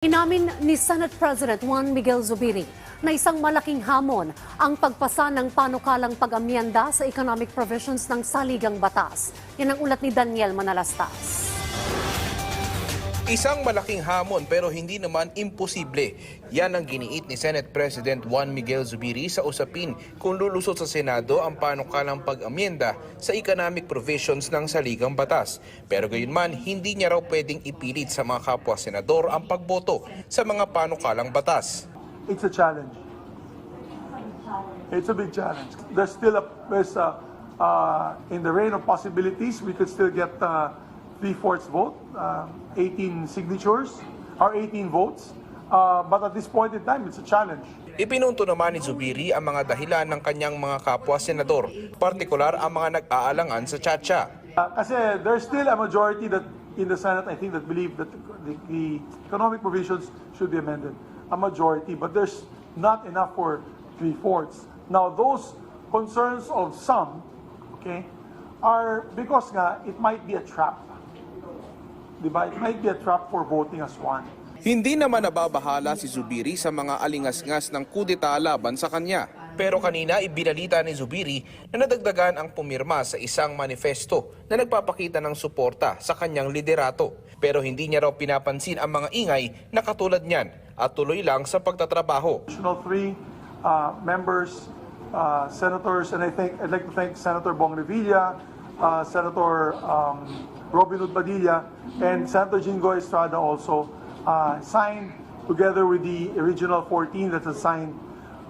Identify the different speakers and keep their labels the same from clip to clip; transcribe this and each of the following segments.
Speaker 1: Inamin ni Senate President Juan Miguel Zubiri na isang malaking hamon ang pagpasa ng panukalang pag-amyenda sa economic provisions ng saligang batas. Yan ang ulat ni Daniel Manalastas.
Speaker 2: Isang malaking hamon pero hindi naman imposible. Yan ang giniit ni Senate President Juan Miguel Zubiri sa usapin kung lulusot sa Senado ang panukalang pag-amyenda sa economic provisions ng saligang batas. Pero gayunman, hindi niya raw pwedeng ipilit sa mga kapwa senador ang pagboto sa mga panukalang batas.
Speaker 3: it's a challenge. It's a big challenge. There's still a, there's a, uh, in the reign of possibilities, we could still get uh, three-fourths vote, uh, 18 signatures, or 18 votes. Uh, but at this point in time, it's a challenge.
Speaker 2: Ipinunto naman ni Zubiri ang mga dahilan ng kanyang mga kapwa senador, partikular ang mga nag-aalangan sa Chacha.
Speaker 3: Uh, kasi there's still a majority that in the Senate, I think, that believe that the, the economic provisions should be amended. A majority, but there's not enough for three-fourths. Now, those concerns of some, okay, are because nga, it might be a trap. Diba? It might be a trap for voting as one.
Speaker 2: Hindi naman nababahala si Zubiri sa mga alingas-ngas ng kudeta laban sa kanya. Pero kanina ibinalita ni Zubiri na nadagdagan ang pumirma sa isang manifesto na nagpapakita ng suporta sa kanyang liderato. Pero hindi niya raw pinapansin ang mga ingay na katulad niyan at tuloy lang sa pagtatrabaho.
Speaker 3: Additional three uh, members, uh, senators, and I think I'd like to thank Senator Bong Revilla, uh, Senator um, Robin Hood Padilla, and Senator Jingo Estrada also uh, signed together with the original 14 that's assigned.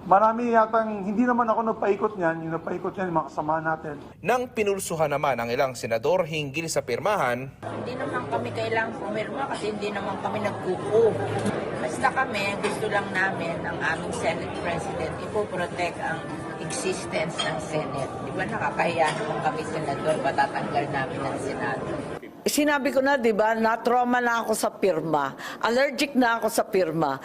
Speaker 3: Marami yatang, hindi naman ako nagpaikot niyan, yung nagpaikot niyan, yung mga kasama natin.
Speaker 2: Nang pinulsuhan naman ang ilang senador hinggil sa pirmahan,
Speaker 4: Hindi naman kami kailangang pumirma kasi hindi naman kami nagkuku. Basta kami, gusto lang namin ang aming Senate President ipoprotect ang existence ng Senate. Di ba nakakahiya naman kami senador, patatanggal namin ng Senado.
Speaker 5: Sinabi ko na, di ba, na-trauma na ako sa pirma. Allergic na ako sa pirma.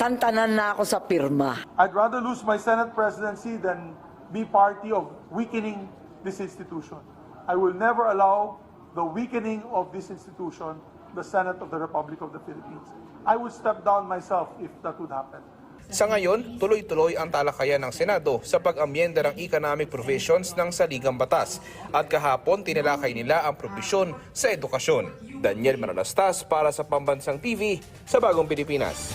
Speaker 5: Tantanan na ako sa pirma.
Speaker 3: I'd rather lose my Senate presidency than be party of weakening this institution. I will never allow the weakening of this institution, the Senate of the Republic of the Philippines. I would step down myself if that would happen.
Speaker 2: Sa ngayon, tuloy-tuloy ang talakayan ng Senado sa pag-amyenda ng economic provisions ng saligang batas at kahapon tinalakay nila ang probisyon sa edukasyon. Daniel Manalastas para sa Pambansang TV sa Bagong Pilipinas.